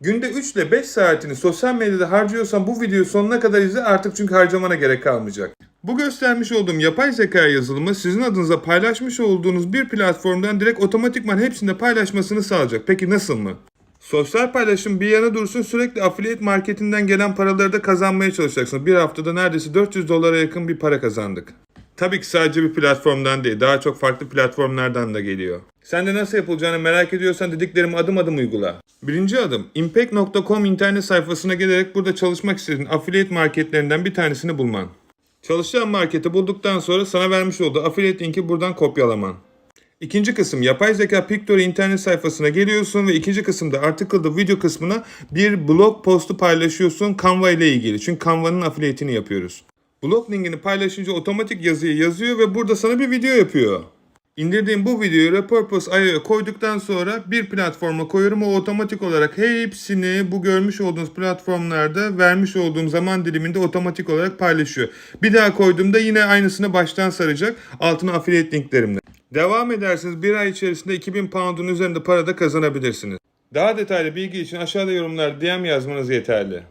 Günde 3 ile 5 saatini sosyal medyada harcıyorsan bu videoyu sonuna kadar izle artık çünkü harcamana gerek kalmayacak. Bu göstermiş olduğum yapay zeka yazılımı sizin adınıza paylaşmış olduğunuz bir platformdan direkt otomatikman hepsinde paylaşmasını sağlayacak. Peki nasıl mı? Sosyal paylaşım bir yana dursun sürekli affiliate marketinden gelen paraları da kazanmaya çalışacaksınız. Bir haftada neredeyse 400 dolara yakın bir para kazandık. Tabii ki sadece bir platformdan değil, daha çok farklı platformlardan da geliyor. Sen de nasıl yapılacağını merak ediyorsan dediklerimi adım adım uygula. Birinci adım, impact.com internet sayfasına gelerek burada çalışmak istediğin affiliate marketlerinden bir tanesini bulman. Çalışacağın marketi bulduktan sonra sana vermiş olduğu affiliate linki buradan kopyalaman. İkinci kısım yapay zeka Pictory internet sayfasına geliyorsun ve ikinci kısımda article'da video kısmına bir blog postu paylaşıyorsun Canva ile ilgili. Çünkü Canva'nın affiliate'ini yapıyoruz. Blog linkini paylaşınca otomatik yazıyı yazıyor ve burada sana bir video yapıyor. İndirdiğim bu videoyu Repurpose.io'ya koyduktan sonra bir platforma koyuyorum. O otomatik olarak hepsini bu görmüş olduğunuz platformlarda vermiş olduğum zaman diliminde otomatik olarak paylaşıyor. Bir daha koyduğumda yine aynısını baştan saracak. Altına affiliate linklerimle. Devam ederseniz bir ay içerisinde 2000 pound'un üzerinde para da kazanabilirsiniz. Daha detaylı bilgi için aşağıda yorumlarda DM yazmanız yeterli.